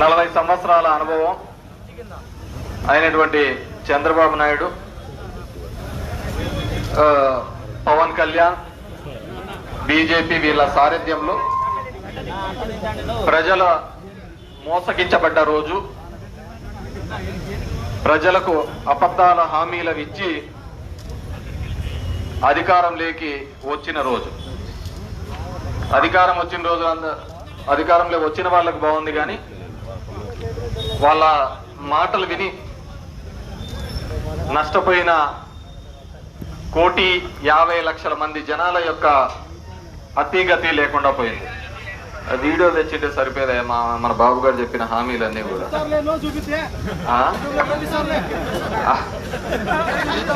నలభై సంవత్సరాల అనుభవం అయినటువంటి చంద్రబాబు నాయుడు పవన్ కళ్యాణ్ బీజేపీ వీళ్ళ సారథ్యంలో ప్రజల మోసగించబడ్డ రోజు ప్రజలకు అబద్ధాల హామీలు ఇచ్చి అధికారంలోకి వచ్చిన రోజు. అధికారం వచ్చిన రోజు అంద- అధికారంలో వచ్చిన వాళ్ళకి బాగుంది కానీ వాళ్ళ మాటలు విని నష్టపోయిన కోటి యాభై లక్షల మంది జనాల యొక్క అతిగతి లేకుండా పోయింది. వీడియో తెచ్చింటే సరిపోయేదే మా మన బాబు గారు చెప్పిన హామీలన్నీ కూడా.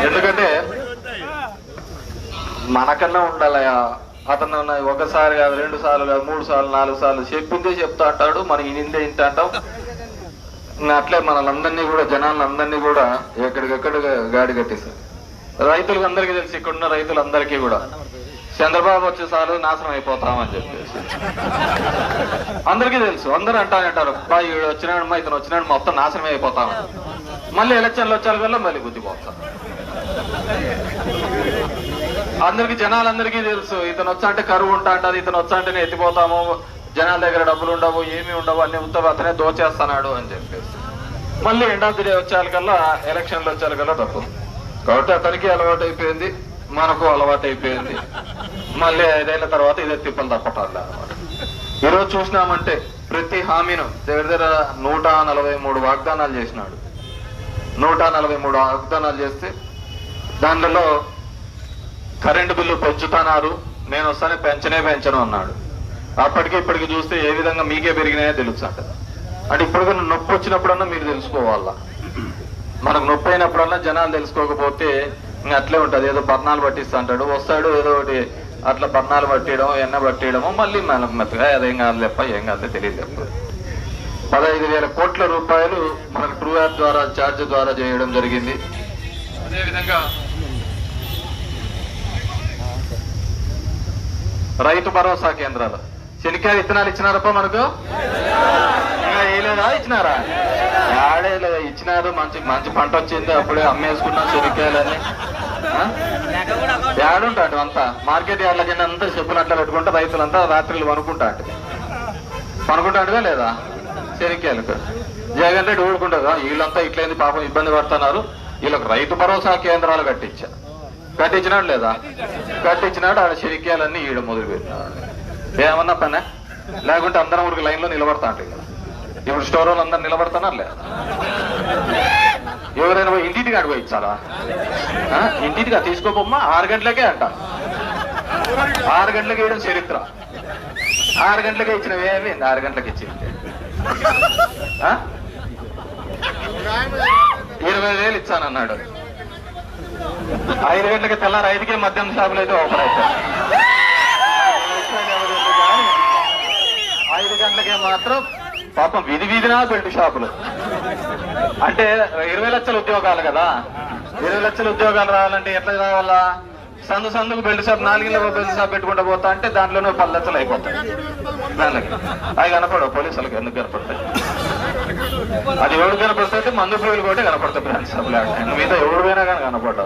ఎందుకంటే మనకన్నా ఉండాలయా అతను ఒకసారి కాదు రెండు సార్లు కాదు మూడు సార్లు నాలుగు సార్లు చెప్పిందే చెప్తా అంటాడు మనం ఇనిందే ఇంత అంటాం అట్లే మనలందరినీ కూడా జనాలందరినీ కూడా ఎక్కడికక్కడ గాడి కట్టేశారు. రైతులకు అందరికీ తెలిసి ఇక్కడున్న రైతులందరికీ కూడా. చంద్రబాబు వచ్చేసారి నాశనం అయిపోతామని చెప్పేసి. అందరికీ తెలుసు అందరూ అంటానంటారు అంటారు ఈడు వచ్చినాడు మా ఇతను వచ్చినాడు మొత్తం నాశనం అయిపోతామని. మళ్ళీ ఎలక్షన్లు వచ్చారు వల్ల మళ్ళీ గుద్దిపోతాం అందరికి జనాలందరికీ తెలుసు ఇతను వచ్చా అంటే కరువు ఉంటా అంటారు ఇతను వచ్చా అంటేనే ఎత్తిపోతాము జనాల దగ్గర డబ్బులు ఉండవు ఏమీ ఉండవు అన్ని ఉత్తవ అతనే దోచేస్తున్నాడు అని చెప్పేసి. మళ్ళీ ఎండ్ ఆఫ్ ది డే వచ్చేకల్లా ఎలక్షన్లు వచ్చేకల్లా తప్పు. కాబట్టి అతనికి అలవాటు అయిపోయింది మనకు అలవాటు అయిపోయింది మళ్ళీ ఐదేళ్ళ తర్వాత ఇదే తిప్పలు తప్పటాలి అనమాట ఈరోజు చూసినామంటే ప్రతి హామీను దగ్గర దగ్గర నూట నలభై మూడు వాగ్దానాలు చేసినాడు. నూట నలభై మూడు వాగ్దానాలు చేస్తే దాంట్లో కరెంటు బిల్లు పెంచుతున్నారు నేను వస్తానే పెంచనే పెంచను అన్నాడు. అప్పటికి ఇప్పటికి చూస్తే ఏ విధంగా మీకే పెరిగినాయో తెలుసు అంట. అంటే ఇప్పుడు నొప్పి వచ్చినప్పుడన్నా మీరు తెలుసుకోవాలా? మనకు నొప్పి అయినప్పుడన్నా జనాలు తెలుసుకోకపోతే ఇంకా అట్లే ఉంటది. ఏదో బర్ణాలు పట్టిస్తా అంటాడు. వస్తాడు ఏదో ఒకటి అట్లా బర్ణాలు పట్టియడం ఎన్న పట్టియడము మళ్ళీ మనకు మెత్తగా అదేం కాదు లేప్ప ఏం కాదు తెలియదు పదహైదు వేల కోట్ల రూపాయలు మనకు ట్రూ యాప్ ద్వారా ఛార్జ్ ద్వారా చేయడం జరిగింది. అదేవిధంగా రైతు భరోసా కేంద్రాలు. శనికాయ విత్తనాలు ఇచ్చినారప్ప మనకు? ఇంకా వేయలేదా? ఇచ్చినారా? ఆడే ఇచ్చినారు. మంచి మంచి పంట వచ్చింది. అప్పుడే అమ్మేసుకున్నాం శనికాయలని ఏడుంటాడు అంతా? మార్కెట్ యార్డ్ల కింద అంతా చెప్పులు పెట్టుకుంటే రైతులంతా రాత్రులు పనుకుంటాడు. పనుకుంటాడుగా లేదా? శనికాయలకు జగన్ రెడ్డి ఊడుకుంటుందా వీళ్ళంతా ఇట్లయింది పాపం ఇబ్బంది పడుతున్నారు. వీళ్ళకి రైతు భరోసా కేంద్రాలు కట్టించా. కట్టించినాడు లేదా? కట్టించినాడు. ఆడ శనిక్యాలన్నీ ఈడ మొదలు పెట్టినాడు ఏమన్నా పనే? లేకుంటే అందరం ఊరికి లైన్లో నిలబడతా అంటే కదా. ఇప్పుడు స్టోర్ వాళ్ళు అందరు నిలబడతానా లేదా ఎవరైనా పోయి ఇంటికి అడుగు ఇచ్చారా? ఆ? ఇంటిగా తీసుకోపోమ్మా ఆరు గంటలకే అంట. ఆరు గంటలకి వేయడం చరిత్ర. ఆరు గంటలకే ఇచ్చినవి ఏమి? ఆరు గంటలకు ఇచ్చింది. ఆ? ఇరవై వేలు ఇచ్చానన్నాడు. ఐదు గంటలకి తెల్లారు ఐదుకే మద్యం షాపులు అయితే ఓపెన్ అవుతాయి. మాత్రం పాపం వీధి విధినా బెల్ట్ షాపులు. అంటే ఇరవై లక్షల ఉద్యోగాలు కదా. ఇరవై లక్షల ఉద్యోగాలు రావాలంటే ఎట్లా రావాలా? సందు సందుకు బెల్ట్ షాప్ నాలుగు బెల్ట్ షాప్ పెట్టుకుంటూ పోతా అంటే దాంట్లోనే పది లక్షలు అయిపోతాయి. దానికి. అవి కనపడవు పోలీసులకు ఎందుకు కనపడతాయి? అది ఎవరు కనపడతాయి? మందు పురుగులు కూడా కనపడతాయి బ్రాంచ్ షాపులు. మీద ఎవరు పోయినా కానీ కనపడదు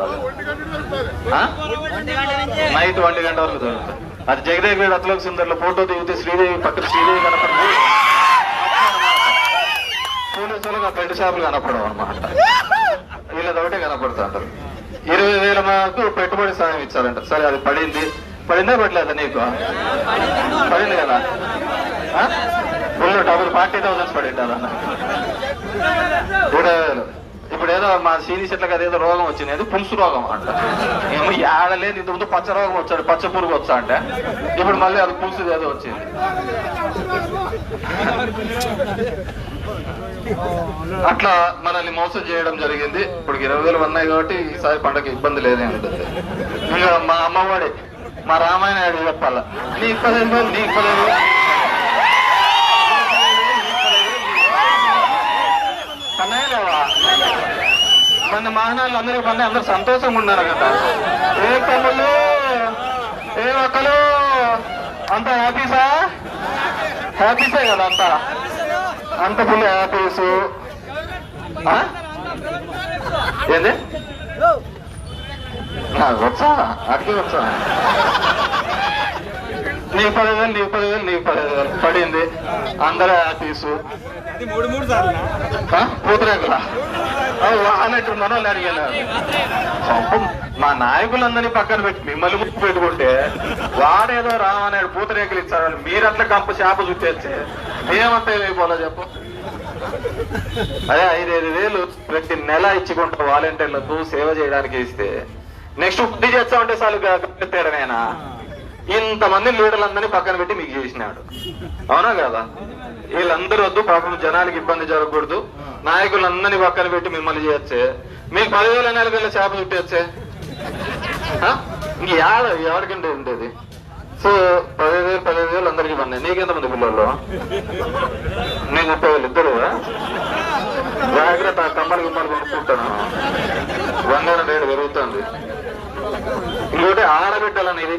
నైట్ ఒంటి గంట వరకు దొరుకుతాయి అది జగదేవి వీడు అతలోక సుందర్లో ఫోటో దిగితే శ్రీదేవి పక్కన శ్రీదేవి కనపడదు. పోలీసులకు ఆ బెల్ట్ షాపులు కనపడవు అనమాట వీళ్ళది ఒకటే కనపడుతుంటారు ఇరవై వేల మాకు పెట్టుబడి సాయం ఇచ్చారంట. సరే అది పడింది. పడిందా పడలేదా నీకు? పడింది కదా? ఫుల్ డబుల్ ఫార్టీ థౌసండ్స్ పడిందా ఇరవై వేలు. ఇప్పుడు ఏదో మా సీనియర్ చెట్లకు అదేదో రోగం వచ్చింది అది పులుసు రోగం అంట. ఏమో ఏడలేదు ఇంత ముందు పచ్చ రోగం వచ్చాడు పచ్చ పురుగు వచ్చా అంటే. ఇప్పుడు మళ్ళీ అది పులుసు ఏదో వచ్చింది. అట్లా మనల్ని మోసం చేయడం జరిగింది. ఇప్పుడు ఇరవై వేలు ఉన్నాయి కాబట్టి ఈసారి పండగ ఇబ్బంది లేదే ఉంటుంది ఇంకా మా అమ్మవాడి మా రామాయణ చెప్పాల నీ ఇప్పలేదు నీ ఇప్పలేదు మన మాహనాలు అందరూ పని అందరూ సంతోషంగా ఉన్నారు కదా. ఏ తమ్ముళ్ళు? ఏ ఒక్కలు? అంతా హ్యాపీసా హ్యాపీసే కదా అంతా? అంతపుల్లి ఆఫీసు ఆ? ఏంది? ఆ, వచ్చా? అడిగి వచ్చా? నీ పదివేలు నీ పదివేలు నీ పదివేలు. పడింది. అందరూ ఇది మూడు మూడు సార్లు ఆ? పూతరేకులా? అన్నట్టు మనోళ్ళు అడిగాను. మా నాయకులందరినీ పక్కన పెట్టి మిమ్మల్ని ముక్కు పెట్టుకుంటే వాడేదో రామన్నాడు పూతరేకులు ఇచ్చాడు మీరట్లా కంప చేప చుట్టేస్తే మేమంతా అయిపోలే చెప్పు. అదే ఐదైదు వేలు ప్రతి నెల ఇచ్చుకుంటా వాలంటీర్లకు సేవ చేయడానికి ఇస్తే నెక్స్ట్ ఉద్ది చేస్తామంటే చాలు తేడమేనా ఇంతమంది లీడర్లందరినీ పక్కన పెట్టి మీకు చేసినాడు. అవునా కదా? వీళ్ళందరూ వద్దు పాపం జనానికి ఇబ్బంది జరగకూడదు. నాయకులందరినీ పక్కన పెట్టి మిమ్మల్ని చేయొచ్చే. మీకు పదివేల నెల వేల చేప చుట్టేచ్చే ఇంక యాడ ఎవరికంటే ఉండేది? సో పదిహేను వేలు పదిహేను వేలు అందరికి పడినాయి. నీకెంతమంది పిల్లలు నీకు ముప్పై వేలు ఇద్దరు. జాగ్రత్త కమ్మలు గుమ్మలు కొనుక్కుంటాను. బంగారం రేటు పెరుగుతుంది. ఇంకోటి ఆడబిడ్డలనేది.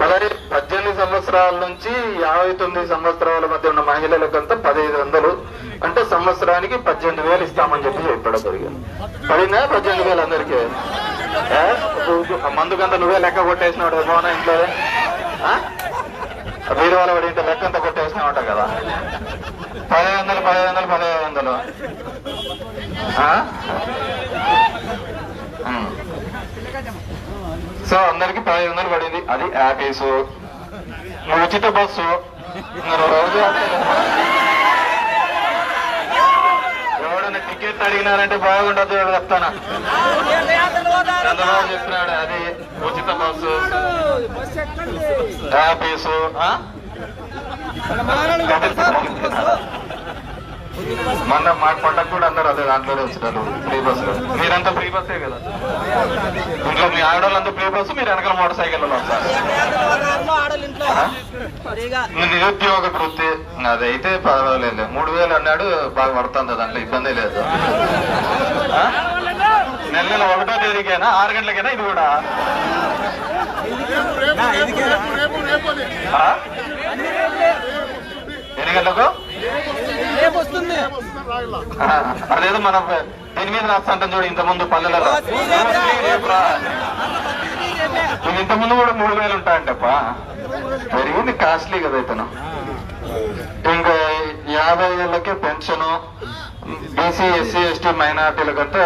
పదహైదు పద్దెనిమిది సంవత్సరాల నుంచి యాభై తొమ్మిది సంవత్సరాల మధ్య ఉన్న మహిళలకంతా పదహైదు వందలు. అంటే సంవత్సరానికి పద్దెనిమిది వేలు ఇస్తామని చెప్పి చెప్పడం జరిగింది. పడిందా? పద్దెనిమిది వేలు అందరికీ? మందుకంతా నువ్వే లెక్క కొట్టేసినావు మోన ఇంట్లో? ఆ? వీరి వాళ్ళ పడి ఇంట్లో లెక్క అంతా కొట్టేసినావు కదా. పదిహేను వందలు పదిహేను వందలు పదిహేను వందలు. ఆ? సో అందరికి పదిహేను వందలు పడింది. అది యాపీసు నువ్వు ఉచిత బస్సు. రోజు ఎవడన్నా టికెట్ అడిగినారంటే బాగుండదు చెప్తానా? చంద్రబాబు చెప్పినాడు అది ఉచిత బస్సు. యాపీసు? మొన్న మా పండగ కూడా అందరు అదే దాంట్లోనే వచ్చినారు ఫ్రీ బస్సులో మీరంతా ఫ్రీ బస్సే కదా ఇంట్లో మీ ఆడవాళ్ళంతా ఫ్రీ బస్సు మీరు వెనకాల మోటార్ సైకిల్ నిరుద్యోగ వృత్తి అదైతే పర్వాలేదు మూడు వేలు అన్నాడు బాగా పడుతుంది దాంట్లో ఇబ్బంది లేదు నెల నెల ఒకటో తేదీకైనా ఆరు గంటలకేనా ఇది కూడా ఎన్ని గంటలకు రేపు వస్తుంది అదేదో మనం దీని మీద రాస్తాంటాం చూడు ఇంత ముందు పల్లెలలో. ఇంత ముందు కూడా మూడు వేలు ఉంటాయంటప్ప? పెరిగింది కాస్ట్లీ కదా ఇతను. ఇంకా యాభై ఏళ్ళకే పెన్షన్ బీసీ ఎస్సీ ఎస్టీ మైనార్టీలకంటే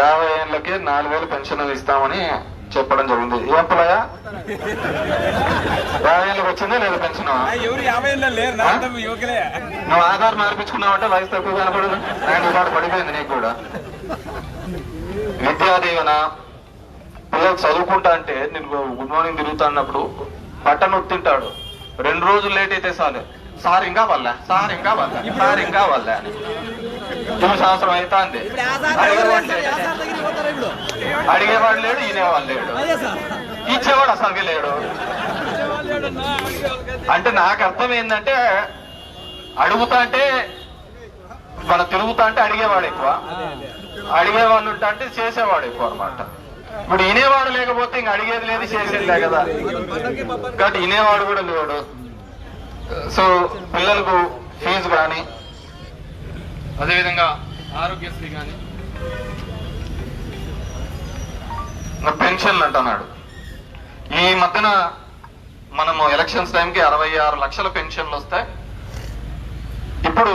యాభై ఏళ్ళకే నాలుగు వేలు పెన్షన్ ఇస్తామని చెప్పడం జరిగింది. ఏం పిల్లయా యాభై ఏళ్ళకి వచ్చిందా లేదా పెన్షన్? నువ్వు ఆధార్ మార్పించుకున్నావంటే వయసు తక్కువ కనపడదు. ఆయన పాటు పడిపోయింది నీకు కూడా. విద్యా దీవెన పిల్లలు చదువుకుంటా అంటే నేను గుడ్ మార్నింగ్ తిరుగుతా అన్నప్పుడు బట్టను తింటాడు రెండు రోజులు లేట్ అయితే చాలు. సార్ ఇంకా వల్ల సార్ ఇంకా వల్ల సార్ ఇంకా వల్ల అని తొమ్మిది సంవత్సరం అవుతాంది అడిగేవాడు లేడు. అడిగేవాడు లేడు ఈనేవాడు లేడు. ఇచ్చేవాడు అసలు లేడు. అంటే నాకు అర్థం ఏంటంటే అడుగుతా అంటే మన తిరుగుతా అంటే అడిగేవాడు ఎక్కువ. అడిగేవాళ్ళు ఉంటా అంటే చేసేవాడు ఎక్కువ అనమాట ఇప్పుడు వినేవాడు లేకపోతే ఇంక అడిగేది లేదు చేసేది లే కదా. కాబట్టి వినేవాడు కూడా లేడు. సో పిల్లలకు ఫీజు కానీ అదేవిధంగా ఆరోగ్యశ్రీ కానీ పెన్షన్లు అంటున్నాడు. ఈ మధ్యన మనము ఎలక్షన్స్ టైంకి అరవై ఆరు లక్షల పెన్షన్లు వస్తాయి. ఇప్పుడు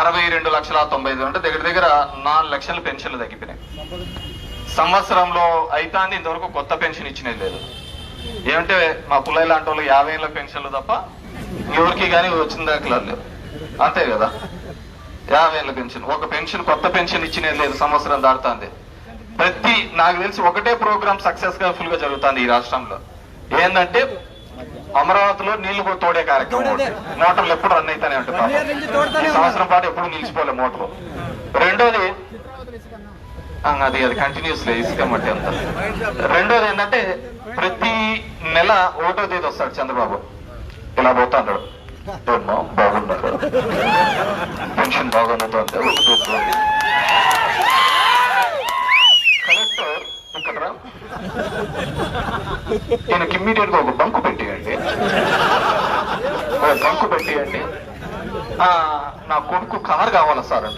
అరవై రెండు లక్షల తొంభై ఐదు అంటే దగ్గర దగ్గర నాలుగు లక్షల పెన్షన్లు తగ్గిపోయినాయి. సంవత్సరంలో అయితాంది ఇంతవరకు కొత్త పెన్షన్ ఇచ్చినది లేదు. ఏమంటే మా పుల్లయ్య లాంటి వాళ్ళు యాభై ఏళ్ళ పెన్షన్లు తప్ప ఎవరికి కానీ వచ్చిన దాఖలా లేవు అంతే కదా? యాభై ఏళ్ళ పెన్షన్. ఒక పెన్షన్ కొత్త పెన్షన్ ఇచ్చినది లేదు సంవత్సరం దాడుతుంది ప్రతి నాకు తెలిసి ఒకటే ప్రోగ్రామ్ సక్సెస్గా ఫుల్గా జరుగుతుంది ఈ రాష్ట్రంలో. ఏంటంటే అమరావతిలో నీళ్ళు తోడే కార్యక్రమం. మోటార్లు ఎప్పుడు రన్ అయితేనే ఉంటాయి. ఈ సంవత్సరం పాటు ఎప్పుడు నిలిచిపోలే మోటార్. రెండోది అది అది కంటిన్యూస్ మట్టి అంతా. రెండోది ఏంటంటే ప్రతి నెల ఒకటో తేదీ వస్తాడు చంద్రబాబు. ఇలా పోతాడు ఏమ్మా, బాగున్నారు పెన్షన్ బాగున్నదా అంటే ఒకటో కలెక్టర్ ఇక్కడ రా. ఇమ్మీడియట్గా ఒక బంకు పెట్టేయండి. ఒక బంకు పెట్టేయండి. నా కొడుకు కారు కావాలా సార్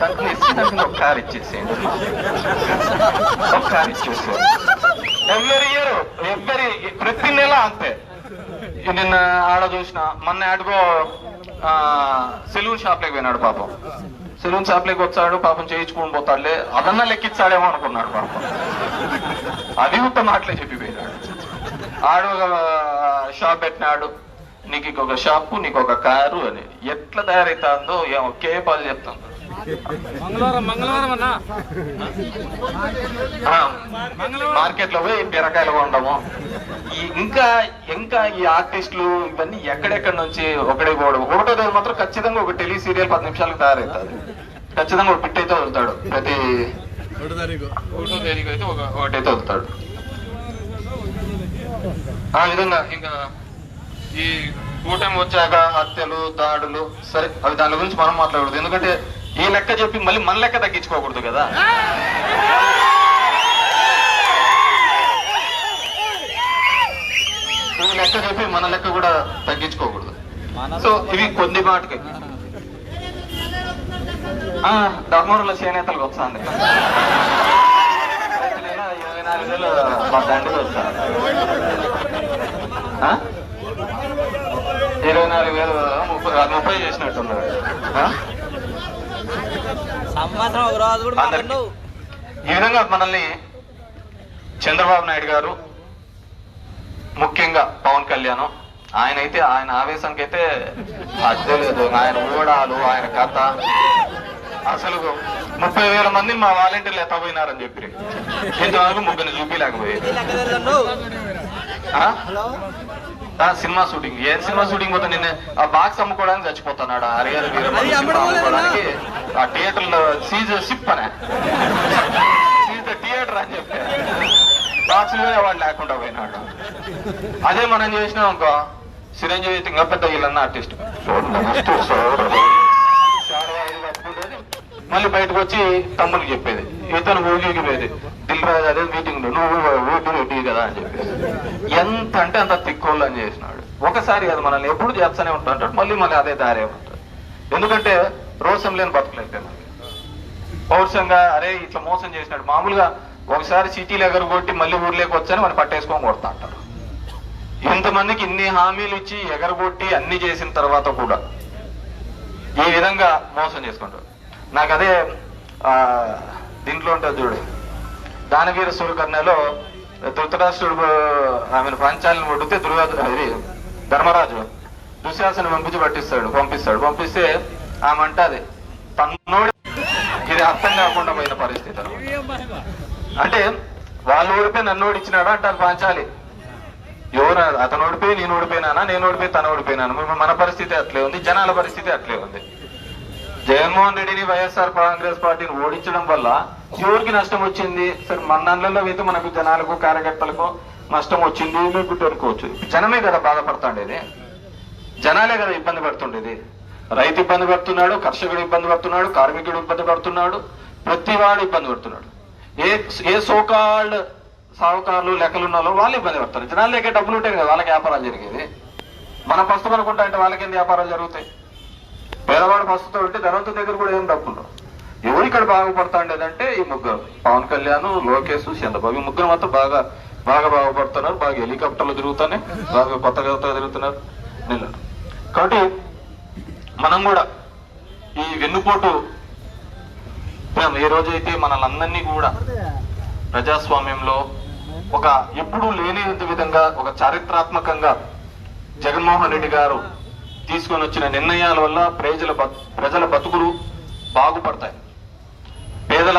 దానికి ఇచ్చేదానికి ఒక కార్ ఇచ్చేసేయండి. ఒక కార్ ఇచ్చేసేయండి. ఎవ్రీ ఇయర్ ఎవ్రీ ప్రతి నెల అంతే. నిన్న ఆడ చూసిన మొన్న ఆడుకో సెలూన్ షాప్లోకి పోయినాడు పాపం. సెలూన్ షాప్లోకి వచ్చాడు పాపం చేయించుకుని పోతాడులే. అదన్నా లెక్కిచ్చాడేమో అనుకున్నాడు పాపం. అది ఉత్త మాటలే చెప్పిపోయినాడు. ఆడు ఒక షాప్ పెట్టినాడు. నీకు ఇంకొక షాపు నీకు ఒక కారు అని. ఎట్లా తయారైతుందో ఏమో కేపాలు చెప్తాను మార్కెట్లో పోయి బీరకాయలు కొనడము ఈ ఇంకా ఇంకా ఈ ఆర్టిస్టులు ఇవన్నీ ఎక్కడెక్కడ నుంచి ఒకటే పోవడం ఒకటో రోజు మాత్రం ఖచ్చితంగా ఒక టెలి సీరియల్ పది నిమిషాలకు తయారవుతుంది ఖచ్చితంగా ఒక పిట్ అయితే వదులుతాడు. ప్రతి ఒకటో తేదీకి అయితే ఒక ఒకటైతే వదులుతాడు. ఆ విధంగా ఇంకా ఈ కూటమి వచ్చాక హత్యలు దాడులు సరే అవి దాని గురించి మనం మాట్లాడకూడదు. ఎందుకంటే ఈ లెక్క చెప్పి మళ్ళీ మన లెక్క తగ్గించుకోకూడదు కదా. ఈ లెక్క చెప్పి మన లెక్క కూడా తగ్గించుకోకూడదు. సో ఇవి కొద్ది మాటకి ధర్మవరంలో చేనేతలకు ఇరవై నాలుగు వేలు మా దండికి వస్తాను ఆ? ఇరవై నాలుగు వేలు ముప్పై ముప్పై చేసినట్టున్నారు ఆ? సంవత్సరం ఒక రోజు కూడా అందరికి. మాట్లాడు ఈ విధంగా మనల్ని చంద్రబాబు నాయుడు గారు ముఖ్యంగా పవన్ కళ్యాణ్ ఆయన అయితే ఆయన ఆవేశంకి అయితే లేదు. ఆయన ఊడాలు ఆయన కథ. అసలు ముప్పై వేల మంది మా వాలంటీర్లు ఎత్తపోయినారని చెప్పి. ఇంతవరకు ముగ్గురిని చూపించలేకపోయారు సినిమా షూటింగ్ ఏ సినిమా షూటింగ్ పోతే నిన్న ఆ బాక్స్ అమ్ముకోవడానికి అమ్మడం వల్లేనా? అమ్ముకోవడానికి ఆ థియేటర్లో సీజ్ సిప్ అనే సీజ్ ద థియేటర్ అని చెప్పి బాక్స్ వాడు లేకుండా పోయినాడు అదే మనం చేసినాం అనుకో చిరంజీవి ఇంకా పెద్ద వీళ్ళన్న ఆర్టిస్ట్ మళ్ళీ బయటకు వచ్చి తమ్ముడికి చెప్పేది ఇతను ఊగికి పోయేది దిల్ రాజు అదే మీటింగ్ నువ్వు ఊపి రెడ్డి కదా అని చెప్పేసి ఎంత అంటే అంత తిక్కోళ్ళని అని చేసినాడు. ఒకసారి అది మనల్ని ఎప్పుడు చేస్తూనే ఉంటాడు మళ్ళీ మళ్ళీ అదే దారే ఉంటుంది ఎందుకంటే రోషం లేని బతుకులైతే మనకి. పౌరుషంగా అరే ఇట్లా మోసం చేసినాడు. మామూలుగా ఒకసారి సిటీలో ఎగరు కొట్టి మళ్ళీ ఊర్లోకి వచ్చాని మనం పట్టేసుకొని కొడతా అంటారు. ఇంతమందికి ఇన్ని హామీలు ఇచ్చి ఎగరగొట్టి అన్ని చేసిన తర్వాత కూడా ఈ విధంగా మోసం చేసుకుంటారు. నాకు అదే దీంట్లో ఉంటుంది చూడు. దానవీర సూర్యకర్ణలో ధృతరాష్ట్రుడు ఆమెను పంచాలను ఒడితే దుర్యోధ ఇది ధర్మరాజు దుశ్శాసన పంపించి పట్టిస్తాడు పంపిస్తాడు. పంపిస్తే ఆమె అంటది తన్నోడి ఇది అర్థం కాకుండా పోయిన పరిస్థితి అంటే వాళ్ళు ఓడిపోయి నన్ను ఓడిచ్చినాడు అంటారు పాంచాలి. ఎవరు అతను ఓడిపోయి నేను ఓడిపోయినానా నేను ఓడిపోయి తను ఓడిపోయినాను? మన పరిస్థితి అట్లే ఉంది జనాల పరిస్థితి అట్లే ఉంది. జగన్మోహన్ రెడ్డిని వైఎస్ఆర్ కాంగ్రెస్ పార్టీని ఓడించడం వల్ల ఎవరికి నష్టం వచ్చింది? సరే మన అయితే మనకు జనాలకు కార్యకర్తలకు నష్టం వచ్చింది మీకు అనుకోవచ్చు జనమే కదా బాధపడుతుండేది. జనాలే కదా ఇబ్బంది పడుతుండేది. రైతు ఇబ్బంది పడుతున్నాడు కర్షకుడు ఇబ్బంది పడుతున్నాడు కార్మికుడు ఇబ్బంది పడుతున్నాడు ప్రతి వాడు ఇబ్బంది పడుతున్నాడు. ఏ ఏ సోకాళ్ళు సాహుకారులు లెక్కలు ఉన్నారో వాళ్ళు ఇబ్బంది పడతారు. జనాలు దగ్గర డబ్బులు ఉంటాయి కదా వాళ్ళకి వ్యాపారాలు జరిగేది. మన ప్రస్తుతం అనుకుంటా అంటే వాళ్ళకి ఏం వ్యాపారాలు జరుగుతాయి? పేదవాడు ప్రస్తుతం ఉంటే ధనవంతుల దగ్గర కూడా ఏం డబ్బులు ఎవరు ఇక్కడ బాగుపడతాండేదంటే ఈ ముగ్గురు. పవన్ కళ్యాణ్ లోకేష్ చంద్రబాబు. ఈ ముగ్గురు మాత్రం బాగా బాగా బాగుపడుతున్నారు. బాగా హెలికాప్టర్లు తిరుగుతున్నాయి. బాగా కొత్త కొత్తగా తిరుగుతున్నారు. కాబట్టి మనం కూడా ఈ వెన్నుపోటు ఈ ఏ రోజైతే మనల్ని అందరినీ కూడా ప్రజాస్వామ్యంలో ఒక ఎప్పుడూ లేని విధంగా ఒక చారిత్రాత్మకంగా జగన్మోహన్ రెడ్డి గారు తీసుకొని వచ్చిన నిర్ణయాల వల్ల ప్రజల ప్రజల బతుకులు బాగుపడతాయి. పేదల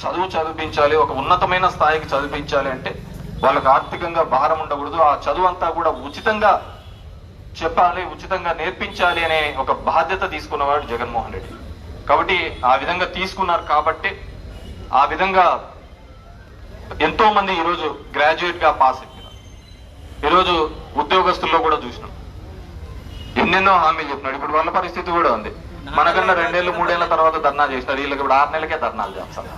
చదువు చదివించాలి ఒక ఉన్నతమైన స్థాయికి చదివించాలి అంటే వాళ్ళకి ఆర్థికంగా భారం ఉండకూడదు. ఆ చదువు అంతా కూడా ఉచితంగా చెప్పాలి ఉచితంగా నేర్పించాలి అనే ఒక బాధ్యత తీసుకున్నవాడు జగన్మోహన్ రెడ్డి. కాబట్టి ఆ విధంగా తీసుకున్నారు కాబట్టి ఆ విధంగా ఎంతో మంది ఈరోజు గ్రాడ్యుయేట్గా పాస్ అయిపోయినారు ఈరోజు ఉద్యోగస్తుల్లో కూడా చూసినాం. ఎన్నెన్నో హామీలు చెప్పినాడు. ఇప్పుడు వాళ్ళ పరిస్థితి కూడా ఉంది. మనకన్నా రెండేళ్ళు మూడేళ్ళ తర్వాత ధర్నా చేస్తారు వీళ్ళకి ఇప్పుడు ఆరు నెలలకే ధర్నాలు చేస్తారు.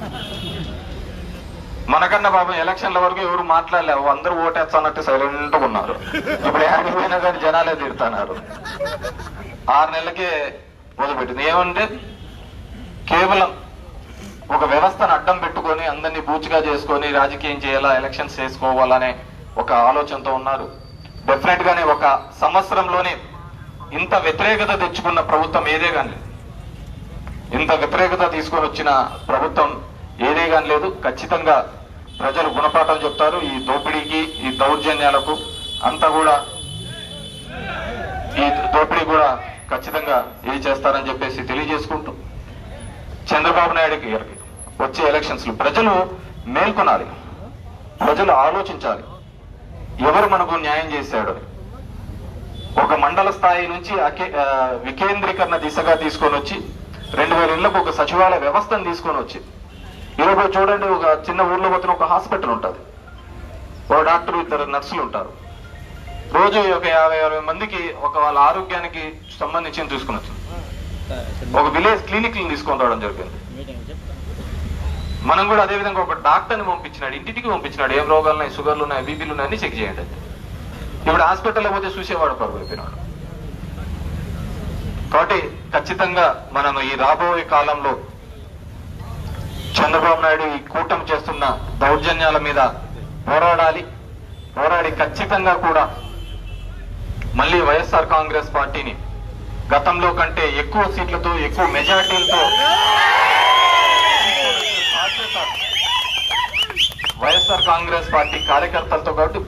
మనకన్నా పాపం ఎలక్షన్ల వరకు ఎవరు మాట్లాడలేవు. అందరూ ఓటేస్తానట్టు సైలెంట్ ఉన్నారు. ఇప్పుడు ఆడిపోయినా కానీ జనాలే తిడుతున్నారు. ఆరు నెలలకే మొదలుపెట్టింది. ఏమంటే కేవలం ఒక వ్యవస్థను అడ్డం పెట్టుకొని అందరినీ బూచిగా చేసుకొని రాజకీయం చేయాలా ఎలక్షన్స్ చేసుకోవాలనే ఒక ఆలోచనతో ఉన్నారు. డెఫినెట్ గానే ఒక సంవత్సరంలోనే ఇంత వ్యతిరేకత తెచ్చుకున్న ప్రభుత్వం ఏదే కానీ ఇంత వ్యతిరేకత తీసుకొని వచ్చిన ప్రభుత్వం ఏదే కానీ లేదు. ఖచ్చితంగా ప్రజలు గుణపాఠం చెప్తారు. ఈ దోపిడీకి ఈ దౌర్జన్యాలకు అంతా కూడా ఈ దోపిడీ కూడా ఖచ్చితంగా ఇది చేస్తారని చెప్పేసి తెలియజేసుకుంటూ చంద్రబాబు నాయుడు గారికి వచ్చే ఎలక్షన్స్లో ప్రజలు మేల్కొనాలి. ప్రజలు ఆలోచించాలి. ఎవరు మనకు న్యాయం చేశాడు అని. ఒక మండల స్థాయి నుంచి వికేంద్రీకరణ దిశగా తీసుకొని వచ్చి రెండు వేల ఇళ్ళకు ఒక సచివాలయ వ్యవస్థను తీసుకొని వచ్చి ఈరోజు చూడండి ఒక చిన్న ఊర్లో పోతున్న ఒక హాస్పిటల్ ఉంటుంది. ఒక డాక్టర్ ఇద్దరు నర్సులు ఉంటారు. రోజు ఒక యాభై అరవై మందికి ఒక వాళ్ళ ఆరోగ్యానికి సంబంధించి తీసుకుని వచ్చింది ఒక విలేజ్ క్లినిక్ తీసుకొని రావడం జరిగింది. మనం కూడా అదే విధంగా ఒక డాక్టర్ని పంపించినాడు ఇంటికి పంపించినాడు. ఏం రోగాలు ఉన్నాయి షుగర్లు ఉన్నాయి బీపీలు ఉన్నాయని చెక్ చేయండి ఇప్పుడు హాస్పిటల్లో పోతే చూసేవాడు పరుగు అయిపోయినాడు. కాబట్టి ఖచ్చితంగా మనం ఈ రాబోయే కాలంలో చంద్రబాబు నాయుడు ఈ కూటమి చేస్తున్న దౌర్జన్యాల మీద పోరాడాలి. పోరాడి ఖచ్చితంగా కూడా మళ్ళీ వైఎస్ఆర్ కాంగ్రెస్ పార్టీని గతంలో కంటే ఎక్కువ సీట్లతో ఎక్కువ మెజార్టీలతో వైఎస్ఆర్ కాంగ్రెస్ పార్టీ కార్యకర్తలతో కాబట్టి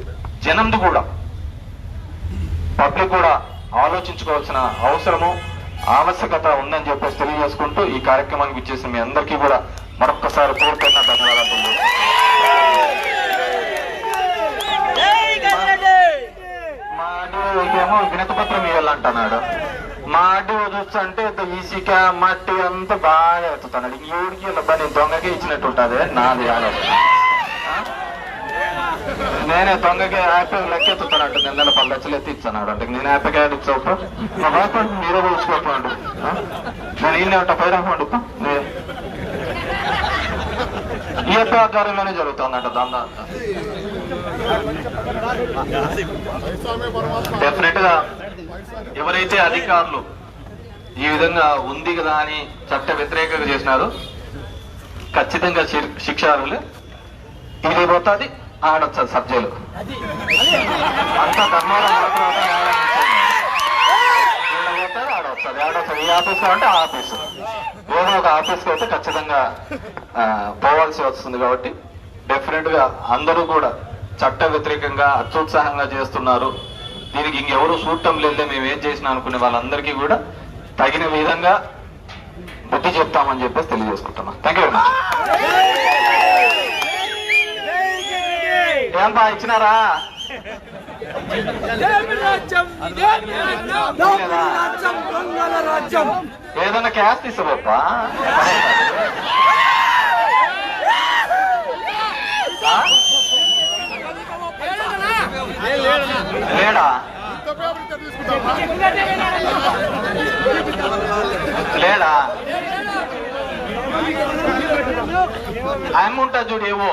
జనంది కూడా పబ్లిక్ కూడా ఆలోచించుకోవాల్సిన అవసరము ఆవశ్యకత ఉందని చెప్పేసి తెలియజేసుకుంటూ ఈ కార్యక్రమానికి ఇచ్చేసిన మీ అందరికీ కూడా మరొక్కసారి కోరుతున్న ధన్యవాదాలు. ఏమో వినతపత్రం ఇవ్వాలంటున్నాడు. మా అడ్డు చూస్తుంటే ఈసీక మట్టి అంతా బాగా ఎత్తుతున్నాడు ఎవరికి ఇలా నేను దొంగకే ఇచ్చినట్టు ఉంటుంది. నాది ఆలోచన? నేనే దొంగకి యాప్ లెక్కెత్తుతానంట నేను నెల పది లక్షలు ఎత్తి ఇచ్చాను అంటే నేను యాపిల్ యాడ్ ఇచ్చావు మా బాగా మీరే పోసుకోండి నేను ఈయన ఉంటా పైన పండు ఈ ఆధ్వర్యంలోనే జరుగుతుందంట దందా. డెఫినెట్గా ఎవరైతే అధికారులు ఈ విధంగా ఉంది కదా అని చట్ట వ్యతిరేకంగా చేసినారు ఖచ్చితంగా శి- ఇది పోతుంది. ఆడొచ్చు సబ్జెక్టులు అంతా ధర్మారం ఈ ఆఫీస్ అంటే ఆ ఆఫీస్. ఏదో ఒక ఆఫీస్కి అయితే ఖచ్చితంగా పోవాల్సి వస్తుంది కాబట్టి డెఫినెట్గా అందరూ కూడా చట్ట వ్యతిరేకంగా అత్యుత్సాహంగా చేస్తున్నారు. దీనికి ఇంకెవరు చూడటం లేదే మేము ఏం చేసినా అనుకునే వాళ్ళందరికీ కూడా తగిన విధంగా బుద్ధి చెప్తామని చెప్పేసి తెలియజేసుకుంటున్నాం. థ్యాంక్ యూ వెరీ మచ్ ఏంపా ఇచ్చినారా? ఏదన్నా క్యాష్ తీసుకోపా లేడా? లేడా? ఆయన ఉంటా చూడు ఏవో.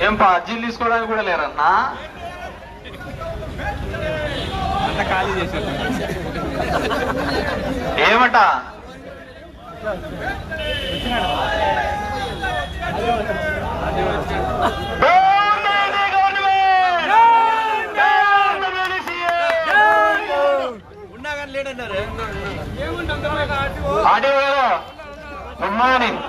ఏం అర్జీలు తీసుకోవడానికి కూడా లేరన్నా? అంతా ఖాళీ చేశారు ఏమట? ఉన్నా కానీ లేడన్నారు ఆడియో గుడ్ మార్నింగ్.